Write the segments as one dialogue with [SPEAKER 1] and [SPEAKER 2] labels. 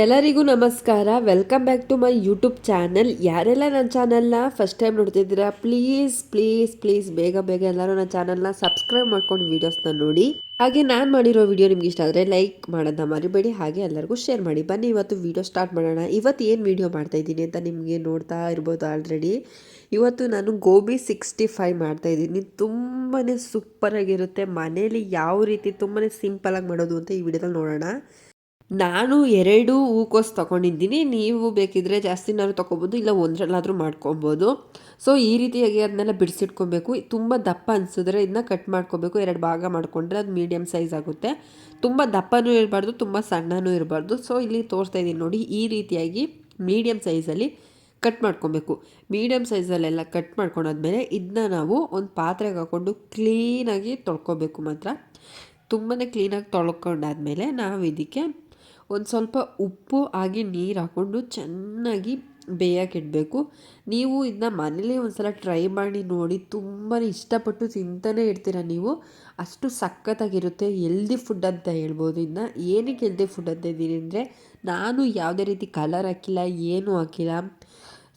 [SPEAKER 1] ಎಲ್ಲರಿಗೂ ನಮಸ್ಕಾರ. Welcome back to my YouTube channel ಯಾರೆಲ್ಲ ನನ್ನ ಚಾನಲ್ನ ಫಸ್ಟ್ ಟೈಮ್ ನೋಡ್ತಿದ್ದೀರಾ ಪ್ಲೀಸ್ ಪ್ಲೀಸ್ ಪ್ಲೀಸ್ ಬೇಗ ಬೇಗ ಎಲ್ಲರೂ ನನ್ನ ಚಾನಲ್ನ ಸಬ್ಸ್ಕ್ರೈಬ್ ಮಾಡ್ಕೊಂಡು ವೀಡಿಯೋಸ್ನ ನೋಡಿ. ಹಾಗೆ ನಾನು ಮಾಡಿರೋ ವಿಡಿಯೋ ನಿಮ್ಗೆ ಇಷ್ಟ ಆದರೆ ಲೈಕ್ ಮಾಡೋದನ್ನ ಮರಿಬೇಡಿ. ಹಾಗೆ ಎಲ್ಲರಿಗೂ ಶೇರ್ ಮಾಡಿ. ಬನ್ನಿ, ಇವತ್ತು ವಿಡಿಯೋ ಸ್ಟಾರ್ಟ್ ಮಾಡೋಣ. ಇವತ್ತು ಏನು ವಿಡಿಯೋ ಮಾಡ್ತಾ ಇದ್ದೀನಿ ಅಂತ ನಿಮಗೆ ನೋಡ್ತಾ ಇರ್ಬೋದು ಆಲ್ರೆಡಿ ಇವತ್ತು ನಾನು ಗೋಬಿ ಸಿಕ್ಸ್ಟಿ ಫೈವ್ ಮಾಡ್ತಾ ಇದ್ದೀನಿ. ತುಂಬಾ ಸೂಪರಾಗಿರುತ್ತೆ ಮನೇಲಿ ಯಾವ ರೀತಿ ತುಂಬಾ ಸಿಂಪಲಾಗಿ ಮಾಡೋದು ಅಂತ ಈ ವಿಡಿಯೋದಲ್ಲಿ ನೋಡೋಣ. ನಾನು ಎರಡು ಹೂಕೋಸು ತೊಗೊಂಡಿದ್ದೀನಿ. ನೀವು ಬೇಕಿದ್ರೆ ಜಾಸ್ತಿನಾದ್ರು ತೊಗೊಬೋದು, ಇಲ್ಲ ಒಂದರಲ್ಲಾದರೂ ಮಾಡ್ಕೊಬೋದು. ಸೊ ಈ ರೀತಿಯಾಗಿ ಅದನ್ನೆಲ್ಲ ಬಿಡಿಸಿಟ್ಕೊಬೇಕು. ತುಂಬ ದಪ್ಪ ಅನಿಸಿದ್ರೆ ಇದನ್ನ ಕಟ್ ಮಾಡ್ಕೋಬೇಕು. ಎರಡು ಭಾಗ ಮಾಡಿಕೊಂಡ್ರೆ ಅದು ಮೀಡಿಯಮ್ ಸೈಜ್ ಆಗುತ್ತೆ. ತುಂಬ ದಪ್ಪನೂ ಇರಬಾರ್ದು, ತುಂಬ ಸಣ್ಣನೂ ಇರಬಾರ್ದು. ಸೊ ಇಲ್ಲಿ ತೋರಿಸ್ತಾ ಇದ್ದೀನಿ ನೋಡಿ, ಈ ರೀತಿಯಾಗಿ ಮೀಡಿಯಮ್ ಸೈಜಲ್ಲಿ ಕಟ್ ಮಾಡ್ಕೊಬೇಕು. ಮೀಡಿಯಮ್ ಸೈಜಲ್ಲೆಲ್ಲ ಕಟ್ ಮಾಡ್ಕೊಂಡಾದ್ಮೇಲೆ ಇದನ್ನ ನಾವು ಒಂದು ಪಾತ್ರೆಗೆ ಹಾಕ್ಕೊಂಡು ಕ್ಲೀನಾಗಿ ತೊಳ್ಕೊಬೇಕು ಮಾತ್ರ. ತುಂಬಾ ಕ್ಲೀನಾಗಿ ತೊಳ್ಕೊಂಡಾದ್ಮೇಲೆ ನಾವು ಇದಕ್ಕೆ ಒಂದು ಸ್ವಲ್ಪ ಉಪ್ಪು ಆಗಿ ನೀರು ಹಾಕ್ಕೊಂಡು ಚೆನ್ನಾಗಿ ಬೇಯಕ್ಕೆ ಇಡಬೇಕು. ನೀವು ಇದನ್ನ ಮನೇಲಿ ಒಂದು ಸಲ ಟ್ರೈ ಮಾಡಿ ನೋಡಿ ತುಂಬಾ ಇಷ್ಟಪಟ್ಟು ತಿಂತಾನೆ ಇರ್ತೀರ ನೀವು. ಅಷ್ಟು ಸಖತ್ತಾಗಿರುತ್ತೆ ಎಲ್ದಿ ಫುಡ್ ಅಂತ ಹೇಳ್ಬೋದು ಇದನ್ನ ಏನಕ್ಕೆ ಎಲ್ದಿ ಫುಡ್ ಅಂತ ಇದ್ದೀನಿ ಅಂದರೆ, ನಾನು ಯಾವುದೇ ರೀತಿ ಕಲರ್ ಹಾಕಿಲ್ಲ, ಏನೂ ಹಾಕಿಲ್ಲ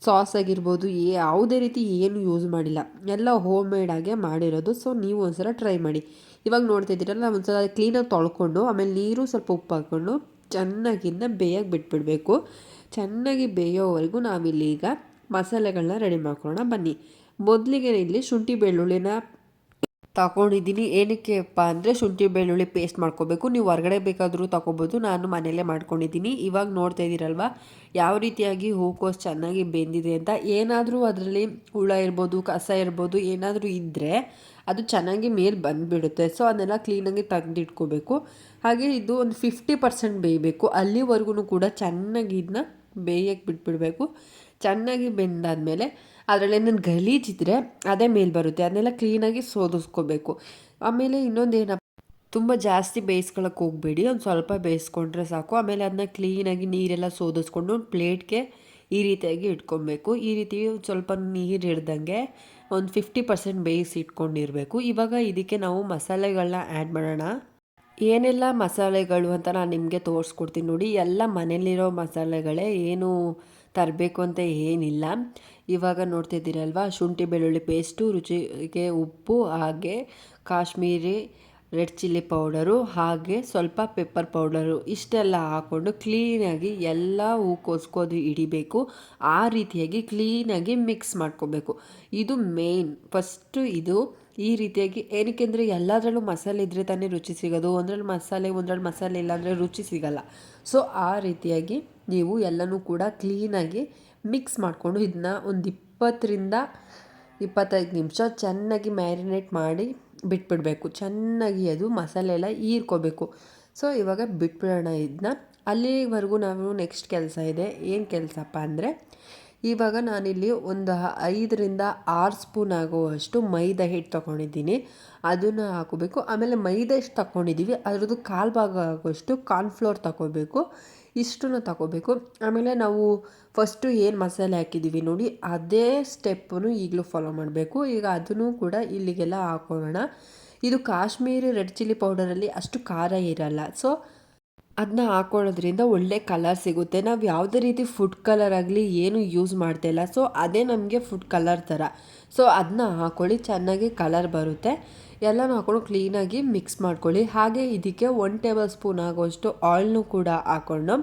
[SPEAKER 1] ಸಾಸ್ ಆಗಿರ್ಬೋದು ಯಾವುದೇ ರೀತಿ ಏನು ಯೂಸ್ ಮಾಡಿಲ್ಲ. ಎಲ್ಲ ಹೋಮ್ ಮೇಡಾಗೆ ಮಾಡಿರೋದು. ಸೊ ನೀವು ಒಂದ್ಸಲ ಟ್ರೈ ಮಾಡಿ. ಇವಾಗ ನೋಡ್ತಾ ಇದ್ದೀರಲ್ಲ, ಒಂದ್ಸಲ ಕ್ಲೀನಾಗಿ ತೊಳ್ಕೊಂಡು, ಆಮೇಲೆ ನೀರು ಸ್ವಲ್ಪ ಉಪ್ಪು ಹಾಕ್ಕೊಂಡು ಚೆನ್ನಾಗಿಂದ ಬೇಯಕ್ಕೆ ಬಿಟ್ಬಿಡಬೇಕು. ಚೆನ್ನಾಗಿ ಬೇಯೋವರೆಗೂ ನಾವಿಲ್ಲಿ ಈಗ ಮಸಾಲೆಗಳನ್ನ ರೆಡಿ ಮಾಡ್ಕೊಳ್ಳೋಣ ಬನ್ನಿ. ಮೊದಲಿಗೆ ಇಲ್ಲಿ ಶುಂಠಿ ಬೆಳ್ಳುಳ್ಳಿನ ತಗೊಂಡಿದ್ದೀನಿ. ಏನಕ್ಕೆಪ್ಪ ಅಂದರೆ ಶುಂಠಿ ಬೆಳ್ಳುಳ್ಳಿ ಪೇಸ್ಟ್ ಮಾಡ್ಕೋಬೇಕು. ನೀವು ಹೊರಗಡೆ ಬೇಕಾದರೂ ತಗೋಬೋದು. ನಾನು ಮನೆಯಲ್ಲೇ ಮಾಡ್ಕೊಂಡಿದ್ದೀನಿ. ಇವಾಗ ನೋಡ್ತಾ ಇದ್ದೀರಲ್ವ? ಯಾವ ರೀತಿಯಾಗಿ ಹೂಕೋಸು ಚೆನ್ನಾಗಿ ಬೆಂದಿದೆ ಅಂತ. ಏನಾದರೂ ಅದರಲ್ಲಿ ಹುಳ ಇರ್ಬೋದು, ಕಸ ಇರ್ಬೋದು, ಏನಾದರೂ ಇದ್ದರೆ ಅದು ಚೆನ್ನಾಗಿ ಮೇಲೆ ಬಂದುಬಿಡುತ್ತೆ. ಸೊ ಅದನ್ನೆಲ್ಲ ಕ್ಲೀನಾಗಿ ತೆಗೆದಿಟ್ಕೋಬೇಕು ಹಾಗೆ ಇದು ಒಂದು ಫಿಫ್ಟಿ ಪರ್ಸೆಂಟ್ ಬೇಯಬೇಕು. ಅಲ್ಲಿವರೆಗೂ ಕೂಡ ಚೆನ್ನಾಗಿ ಇದನ್ನ ಬೇಯಕ್ಕೆ ಬಿಟ್ಬಿಡಬೇಕು. ಚೆನ್ನಾಗಿ ಬೆಂದಾದಮೇಲೆ ಅದರಲ್ಲಿ ಏನೇನು ಗಲೀಜಿದ್ರೆ ಅದೇ ಮೇಲೆ ಬರುತ್ತೆ. ಅದನ್ನೆಲ್ಲ ಕ್ಲೀನಾಗಿ ಸೋದಿಸ್ಕೋಬೇಕು. ಆಮೇಲೆ ಇನ್ನೊಂದು ಏನಪ್ಪ, ತುಂಬ ಜಾಸ್ತಿ ಬೇಯಿಸ್ಕೊಳಕ್ಕೆ ಹೋಗಬೇಡಿ. ಒಂದು ಸ್ವಲ್ಪ ಬೇಯಿಸ್ಕೊಂಡ್ರೆ ಸಾಕು. ಆಮೇಲೆ ಅದನ್ನ ಕ್ಲೀನಾಗಿ ನೀರೆಲ್ಲ ಸೋದಿಸ್ಕೊಂಡು ಒಂದು ಪ್ಲೇಟ್ಗೆ ಈ ರೀತಿಯಾಗಿ ಇಟ್ಕೊಬೇಕು. ಈ ರೀತಿ ಸ್ವಲ್ಪ ನೀರು ಹಿಡ್ದಂಗೆ ಒಂದು ಫಿಫ್ಟಿ ಪರ್ಸೆಂಟ್ ಬೇಯಿಸಿ ಇಟ್ಕೊಂಡಿರಬೇಕು. ಇವಾಗ ಇದಕ್ಕೆ ನಾವು ಮಸಾಲೆಗಳನ್ನ ಆ್ಯಡ್ ಮಾಡೋಣ. ಏನೆಲ್ಲ ಮಸಾಲೆಗಳು ಅಂತ ನಾನು ನಿಮಗೆ ತೋರಿಸ್ಕೊಡ್ತೀನಿ ನೋಡಿ. ಎಲ್ಲ ಮನೇಲಿರೋ ಮಸಾಲೆಗಳೇ ಏನು ತರಬೇಕು ಅಂತ ಏನಿಲ್ಲ. ಇವಾಗ ನೋಡ್ತಿದ್ದೀರಲ್ವ, ಶುಂಠಿ ಬೆಳ್ಳುಳ್ಳಿ ಪೇಸ್ಟು ರುಚಿಗೆ ಉಪ್ಪು, ಹಾಗೆ ಕಾಶ್ಮೀರಿ ರೆಡ್ ಚಿಲ್ಲಿ ಪೌಡರು ಹಾಗೆ ಸ್ವಲ್ಪ ಪೆಪ್ಪರ್ ಪೌಡರು ಇಷ್ಟೆಲ್ಲ ಹಾಕ್ಕೊಂಡು ಕ್ಲೀನಾಗಿ ಎಲ್ಲ ಹೂಕೋಸ್ಕೋದು ಹಿಡಿಬೇಕು. ಆ ರೀತಿಯಾಗಿ ಕ್ಲೀನಾಗಿ ಮಿಕ್ಸ್ ಮಾಡ್ಕೋಬೇಕು. ಇದು ಮೇನ್. ಫಸ್ಟು ಇದು ಈ ರೀತಿಯಾಗಿ ಏನಕ್ಕೆ ಅಂದರೆ ಎಲ್ಲದರಲ್ಲೂ ಮಸಾಲೆ ಇದ್ದರೆ ತಾನೇ ರುಚಿ ಸಿಗೋದು. ಒಂದರಲ್ಲಿ ಮಸಾಲೆ ಒಂದರಲ್ಲಿ ಮಸಾಲೆ ಇಲ್ಲ ಅಂದರೆ ರುಚಿ ಸಿಗೋಲ್ಲ. ಸೊ, ಆ ರೀತಿಯಾಗಿ ನೀವು ಎಲ್ಲನೂ ಕೂಡ ಕ್ಲೀನಾಗಿ ಮಿಕ್ಸ್ ಮಾಡಿಕೊಂಡು ಇದನ್ನ ಒಂದು ಇಪ್ಪತ್ತರಿಂದ ಇಪ್ಪತ್ತೈದು ನಿಮಿಷ ಚೆನ್ನಾಗಿ ಮ್ಯಾರಿನೇಟ್ ಮಾಡಿ ಬಿಟ್ಬಿಡಬೇಕು. ಚೆನ್ನಾಗಿ ಅದು ಮಸಾಲೆ ಎಲ್ಲ ಹೀರ್ಕೋಬೇಕು. ಸೊ, ಇವಾಗ ಬಿಟ್ಬಿಡೋಣ ಇದನ್ನ ಅಲ್ಲಿವರೆಗೂ ನಾವು ನೆಕ್ಸ್ಟ್ ಕೆಲಸ ಇದೆ. ಏನು ಕೆಲಸಪ್ಪ ಅಂದರೆ, ಇವಾಗ ನಾನಿಲ್ಲಿ ಒಂದು ಐದರಿಂದ ಆರು ಸ್ಪೂನ್ ಆಗುವಷ್ಟು ಮೈದಾ ಹಿಟ್ಟು ತೊಗೊಂಡಿದ್ದೀನಿ. ಅದನ್ನು ಹಾಕೋಬೇಕು. ಆಮೇಲೆ ಮೈದಾ ಎಷ್ಟು ತಗೊಂಡಿದ್ದೀವಿ. ಅದರದ್ದು ಕಾಲು ಭಾಗ ಆಗುವಷ್ಟು ಕಾರ್ನ್ಫ್ಲೋರ್ ತಗೋಬೇಕು. ಇಷ್ಟನ್ನು ತಗೋಬೇಕು. ಆಮೇಲೆ ನಾವು ಫಸ್ಟು ಏನು ಮಸಾಲೆ ಹಾಕಿದ್ದೀವಿ ನೋಡಿ, ಅದೇ ಸ್ಟೆಪ್ಪನ್ನು ಈಗಲೂ ಫಾಲೋ ಮಾಡಬೇಕು. ಈಗ ಅದನ್ನು ಕೂಡ ಇಲ್ಲಿಗೆಲ್ಲ ಹಾಕೋಣ. ಇದು ಕಾಶ್ಮೀರಿ ರೆಡ್ ಚಿಲ್ಲಿ ಪೌಡರಲ್ಲಿ ಅಷ್ಟು ಖಾರ ಇರಲ್ಲ. ಸೊ ಅದನ್ನ ಹಾಕೊಳ್ಳೋದ್ರಿಂದ ಒಳ್ಳೆ ಕಲರ್ ಸಿಗುತ್ತೆ. ನಾವು ಯಾವುದೇ ರೀತಿ ಫುಡ್ ಕಲರ್ ಆಗಲಿ ಏನು ಯೂಸ್ ಮಾಡ್ತಾಯಿಲ್ಲ ಸೊ ಅದೇ ನಮಗೆ ಫುಡ್ ಕಲರ್ ಥರ. ಸೊ ಅದನ್ನ ಹಾಕ್ಕೊಳ್ಳಿ ಚೆನ್ನಾಗಿ ಕಲರ್ ಬರುತ್ತೆ. ಎಲ್ಲನೂ ಹಾಕೊಂಡು ಕ್ಲೀನಾಗಿ ಮಿಕ್ಸ್ ಮಾಡ್ಕೊಳ್ಳಿ. ಹಾಗೆ ಇದಕ್ಕೆ ಒನ್ ಟೇಬಲ್ ಸ್ಪೂನ್ ಆಗುವಷ್ಟು ಆಯಿಲ್ನು ಕೂಡ ಹಾಕ್ಕೊಂಡು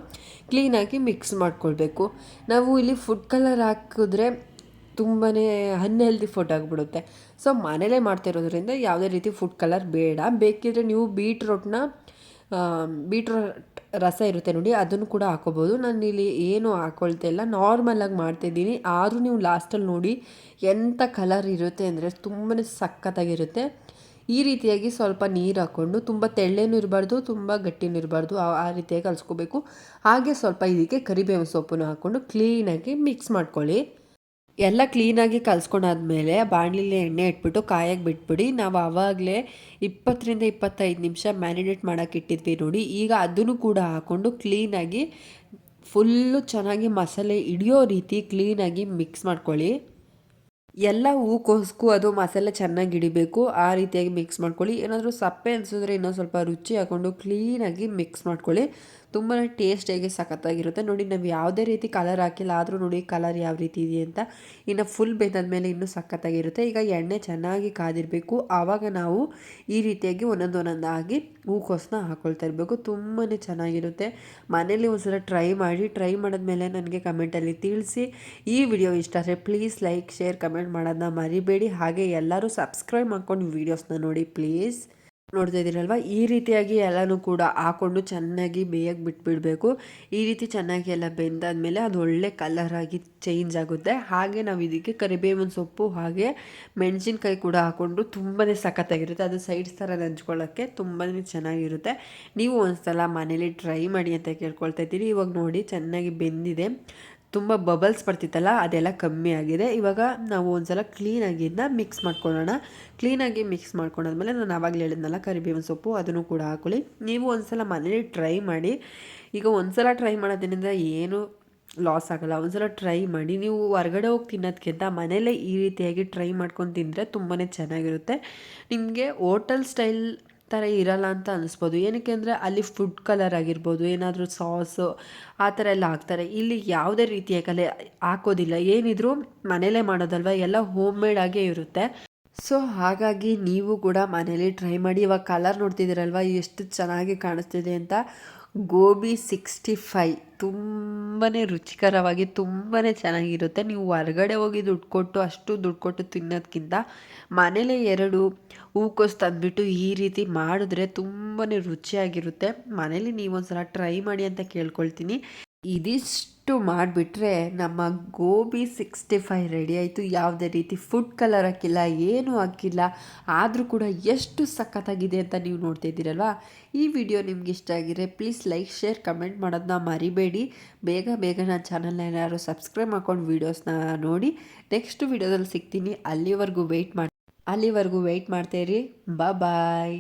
[SPEAKER 1] ಕ್ಲೀನಾಗಿ ಮಿಕ್ಸ್ ಮಾಡ್ಕೊಳ್ಬೇಕು. ನಾವು ಇಲ್ಲಿ ಫುಡ್ ಕಲರ್ ಹಾಕಿದ್ರೆ ತುಂಬಾ ಅನ್ಹೆಲ್ದಿ ಫುಡ್ ಆಗಿಬಿಡುತ್ತೆ. ಸೊ ಮನೇಲೇ ಮಾಡ್ತಿರೋದ್ರಿಂದ ಯಾವುದೇ ರೀತಿ ಫುಡ್ ಕಲರ್ ಬೇಡ. ಬೇಕಿದ್ರೆ ನೀವು ಬೀಟ್ರೋಟ್ನ ಬೀಟ್ರೋಟ್ ರಸ ಇರುತ್ತೆ ನೋಡಿ, ಅದನ್ನು ಕೂಡ ಹಾಕೋಬೋದು. ನಾನು ಇಲ್ಲಿ ಏನು ಹಾಕೊಳ್ತಾ ಇಲ್ಲ. ನಾರ್ಮಲಾಗಿ ಮಾಡ್ತಿದ್ದೀನಿ ಆದರೂ ನೀವು ಲಾಸ್ಟಲ್ಲಿ ನೋಡಿ ಎಂಥ ಕಲರ್ ಇರುತ್ತೆ ಅಂದರೆ ತುಂಬಾ ಸಖತ್ತಾಗಿರುತ್ತೆ. ಈ ರೀತಿಯಾಗಿ ಸ್ವಲ್ಪ ನೀರು ಹಾಕ್ಕೊಂಡು ತುಂಬ ತೆಳ್ಳೇನೂ ಇರಬಾರ್ದು, ತುಂಬ ಗಟ್ಟಿನೂ ಇರಬಾರ್ದು, ಆ ರೀತಿಯಾಗಿ ಕಲಿಸ್ಕೋಬೇಕು ಹಾಗೆ ಸ್ವಲ್ಪ ಇದಕ್ಕೆ ಕರಿಬೇವು ಸೊಪ್ಪನ್ನು ಹಾಕ್ಕೊಂಡು ಕ್ಲೀನಾಗಿ ಮಿಕ್ಸ್ ಮಾಡ್ಕೊಳ್ಳಿ. ಎಲ್ಲ ಕ್ಲೀನಾಗಿ ಕಲಿಸ್ಕೊಂಡಾದ್ಮೇಲೆ ಬಾಣಲಿಲಿ ಎಣ್ಣೆ ಇಟ್ಬಿಟ್ಟು ಕಾಯಕ್ಕೆ ಬಿಟ್ಬಿಡಿ. ನಾವು ಆವಾಗಲೇ ಇಪ್ಪತ್ತರಿಂದ ಇಪ್ಪತ್ತೈದು ನಿಮಿಷ ಮ್ಯಾರಿನೇಟ್ ಮಾಡೋಕೆ ಇಟ್ಟಿದ್ವಿ ನೋಡಿ. ಈಗ ಅದನ್ನು ಕೂಡ ಹಾಕ್ಕೊಂಡು ಕ್ಲೀನಾಗಿ ಫುಲ್ಲು ಚೆನ್ನಾಗಿ ಮಸಾಲೆ ಹಿಡಿಯೋ ರೀತಿ ಕ್ಲೀನಾಗಿ ಮಿಕ್ಸ್ ಮಾಡ್ಕೊಳ್ಳಿ. ಎಲ್ಲ ಹೂಕೋಸ್ಗೂ ಅದು ಮಸಾಲೆ ಚೆನ್ನಾಗಿ ಹಿಡಿಬೇಕು, ಆ ರೀತಿಯಾಗಿ ಮಿಕ್ಸ್ ಮಾಡ್ಕೊಳ್ಳಿ. ಏನಾದರೂ ಸಪ್ಪೆ ಅನಿಸಿದ್ರೆ ಇನ್ನೊಂದು ಸ್ವಲ್ಪ ರುಚಿ ಹಾಕ್ಕೊಂಡು ಕ್ಲೀನಾಗಿ ಮಿಕ್ಸ್ ಮಾಡ್ಕೊಳ್ಳಿ. ತುಂಬಾ ಟೇಸ್ಟಿಯಾಗಿ ಸಖತ್ತಾಗಿರುತ್ತೆ. ನೋಡಿ, ನಾವು ಯಾವುದೇ ರೀತಿ ಕಲರ್ ಹಾಕಿಲ್ಲ, ಆದರೂ ನೋಡಿ ಕಲರ್ ಯಾವ ರೀತಿ ಇದೆ ಅಂತ. ಇನ್ನು ಫುಲ್ ಬೆಂದಾದ್ಮೇಲೆ ಇನ್ನೂ ಸಖತ್ತಾಗಿರುತ್ತೆ. ಈಗ ಎಣ್ಣೆ ಚೆನ್ನಾಗಿ ಕಾದಿರಬೇಕು. ಆವಾಗ ನಾವು ಈ ರೀತಿಯಾಗಿ ಒಂದೊಂದು ಒಂದೊಂದಾಗಿ ಹೂಕೋಸನ್ನ ಹಾಕ್ಕೊಳ್ತಾ ಇರಬೇಕು. ತುಂಬಾ ಚೆನ್ನಾಗಿರುತ್ತೆ. ಮನೇಲಿ ಒಂದ್ಸಲ ಟ್ರೈ ಮಾಡಿ ಟ್ರೈ ಮಾಡಿದ್ಮೇಲೆ ನನಗೆ ಕಮೆಂಟಲ್ಲಿ ತಿಳಿಸಿ. ಈ ವಿಡಿಯೋ ಇಷ್ಟ ಆದರೆ ಪ್ಲೀಸ್ ಲೈಕ್ ಶೇರ್ ಕಮೆಂಟ್ ಮಾಡೋದನ್ನ ಮರಿಬೇಡಿ. ಹಾಗೆ ಎಲ್ಲರೂ ಸಬ್ಸ್ಕ್ರೈಬ್ ಮಾಡ್ಕೊಂಡು ವೀಡಿಯೋಸ್ನ ನೋಡಿ ಪ್ಲೀಸ್ ನೋಡ್ತಾ ಇದ್ದೀರಲ್ವ? ಈ ರೀತಿಯಾಗಿ ಎಲ್ಲನೂ ಕೂಡ ಹಾಕ್ಕೊಂಡು ಚೆನ್ನಾಗಿ ಬೇಯಕ್ಕೆ ಬಿಟ್ಬಿಡಬೇಕು. ಈ ರೀತಿ ಚೆನ್ನಾಗಿ ಎಲ್ಲ ಬೆಂದಾದಮೇಲೆ ಅದು ಒಳ್ಳೆ ಕಲರಾಗಿ ಚೇಂಜ್ ಆಗುತ್ತೆ. ಹಾಗೆ ನಾವು ಇದಕ್ಕೆ ಕರಿಬೇವಿನ ಸೊಪ್ಪು, ಹಾಗೆ ಮೆಣಸಿನ್ಕಾಯಿ ಕೂಡ ಹಾಕ್ಕೊಂಡು ತುಂಬಾ ಸಖತ್ತಾಗಿರುತ್ತೆ. ಅದು ಸೈಡ್ಸ್ ಥರ ನಂಚ್ಕೊಳ್ಳೋಕ್ಕೆ ತುಂಬಾ ಚೆನ್ನಾಗಿರುತ್ತೆ. ನೀವು ಒಂದ್ಸಲ ಮನೇಲಿ ಟ್ರೈ ಮಾಡಿ ಅಂತ ಕೇಳ್ಕೊಳ್ತಾ ಇದ್ದೀರಿ. ಇವಾಗ ನೋಡಿ ಚೆನ್ನಾಗಿ ಬೆಂದಿದೆ. ತುಂಬ ಬಬಲ್ಸ್ ಬರ್ತಿತ್ತಲ್ಲ, ಅದೆಲ್ಲ ಕಮ್ಮಿ ಆಗಿದೆ. ಇವಾಗ ನಾವು ಒಂದ್ಸಲ ಕ್ಲೀನಾಗಿ ಇದನ್ನ ಮಿಕ್ಸ್ ಮಾಡ್ಕೊಳ್ಳೋಣ. ಕ್ಲೀನಾಗಿ ಮಿಕ್ಸ್ ಮಾಡ್ಕೊಂಡಾದ್ಮೇಲೆ ನಾನು ಆವಾಗಲೇ ಹೇಳಿದ್ನಲ್ಲ, ಕರಿಬೇವಿನ ಸೊಪ್ಪು ಅದನ್ನು ಕೂಡ ಹಾಕೊಳ್ಳಿ. ನೀವು ಒಂದ್ಸಲ ಮನೇಲಿ ಟ್ರೈ ಮಾಡಿ. ಈಗ ಒಂದ್ಸಲ ಟ್ರೈ ಮಾಡೋದ್ರಿಂದ ಏನು ಲಾಸ್ ಆಗಲ್ಲ. ಒಂದ್ಸಲ ಟ್ರೈ ಮಾಡಿ. ನೀವು ಹೊರಗಡೆ ಹೋಗಿ ತಿನ್ನೋದಕ್ಕಿಂತ ಮನೇಲೇ ಈ ರೀತಿಯಾಗಿ ಟ್ರೈ ಮಾಡ್ಕೊಂಡು ತಿಂದರೆ ತುಂಬಾ ಚೆನ್ನಾಗಿರುತ್ತೆ. ನಿಮಗೆ ಹೋಟೆಲ್ ಸ್ಟೈಲ್ ಥರ ಇರಲ್ಲ ಅಂತ ಅನ್ನಿಸ್ಬೋದು ಏನಕ್ಕೆ ಅಂದರೆ ಅಲ್ಲಿ ಫುಡ್ ಕಲರ್ ಆಗಿರ್ಬೋದು, ಏನಾದರೂ ಸಾಸು ಆ ಥರ ಎಲ್ಲ ಹಾಕ್ತಾರೆ. ಇಲ್ಲಿ ಯಾವುದೇ ರೀತಿಯ ಕಲೆ ಹಾಕೋದಿಲ್ಲ. ಏನಿದ್ರು ಮನೇಲೇ ಮಾಡೋದಲ್ವ? ಎಲ್ಲ ಹೋಮ್ ಮೇಡ್ ಆಗೇ ಇರುತ್ತೆ. ಸೊ ಹಾಗಾಗಿ ನೀವು ಕೂಡ ಮನೇಲಿ ಟ್ರೈ ಮಾಡಿ. ಇವಾಗ ಕಲರ್ ನೋಡ್ತಿದ್ದೀರಲ್ವ? ಎಷ್ಟು ಚೆನ್ನಾಗಿ ಕಾಣಿಸ್ತಿದೆ ಅಂತ. ಗೋಬಿ ಸಿಕ್ಸ್ಟಿ ಫೈ ತುಂಬಾ ರುಚಿಕರವಾಗಿ ತುಂಬಾ ಚೆನ್ನಾಗಿರುತ್ತೆ. ನೀವು ಹೊರಗಡೆ ಹೋಗಿ ದುಡ್ಡು ಕೊಟ್ಟು, ಅಷ್ಟು ದುಡ್ಡು ಕೊಟ್ಟು ತಿನ್ನೋದಕ್ಕಿಂತ ಮನೇಲೆ ಎರಡು ಹೂಕೋಸು ತಂದುಬಿಟ್ಟು ಈ ರೀತಿ ಮಾಡಿದ್ರೆ ತುಂಬಾ ರುಚಿಯಾಗಿರುತ್ತೆ. ಮನೇಲಿ ನೀವೊಂದು ಸಲ ಟ್ರೈ ಮಾಡಿ ಅಂತ ಕೇಳ್ಕೊಳ್ತೀನಿ. ಇದಿಷ್ಟು ಮಾಡಿಬಿಟ್ರೆ ನಮ್ಮ ಗೋಬಿ ಸಿಕ್ಸ್ಟಿ ಫೈ ರೆಡಿ ಆಯಿತು. ಯಾವುದೇ ರೀತಿ ಫುಡ್ ಕಲರ್ ಹಾಕಿಲ್ಲ, ಏನೂ ಹಾಕಿಲ್ಲ. ಆದರೂ ಕೂಡ ಎಷ್ಟು ಸಖತ್ತಾಗಿದೆ ಅಂತ ನೀವು ನೋಡ್ತಿದ್ದೀರಲ್ವಾ ಈ ವಿಡಿಯೋ ನಿಮ್ಗೆ ಇಷ್ಟ ಆಗಿದ್ರೆ ಪ್ಲೀಸ್ ಲೈಕ್ ಶೇರ್ ಕಮೆಂಟ್ ಮಾಡೋದನ್ನ ಮರಿಬೇಡಿ. ಬೇಗ ಬೇಗ ನನ್ನ ಚಾನಲ್ನ ಏನಾದ್ರು ಸಬ್ಸ್ಕ್ರೈಬ್ ಮಾಡ್ಕೊಂಡು ವೀಡಿಯೋಸ್ನ ನೋಡಿ. ನೆಕ್ಸ್ಟ್ ವಿಡಿಯೋದಲ್ಲಿ ಸಿಗ್ತೀನಿ. ಅಲ್ಲಿವರೆಗೂ ವೆಯ್ಟ್ ಮಾಡಿ ಅಲ್ಲಿವರೆಗೂ ವೆಯ್ಟ್ ಮಾಡ್ತೇರಿ ಬಾಯ್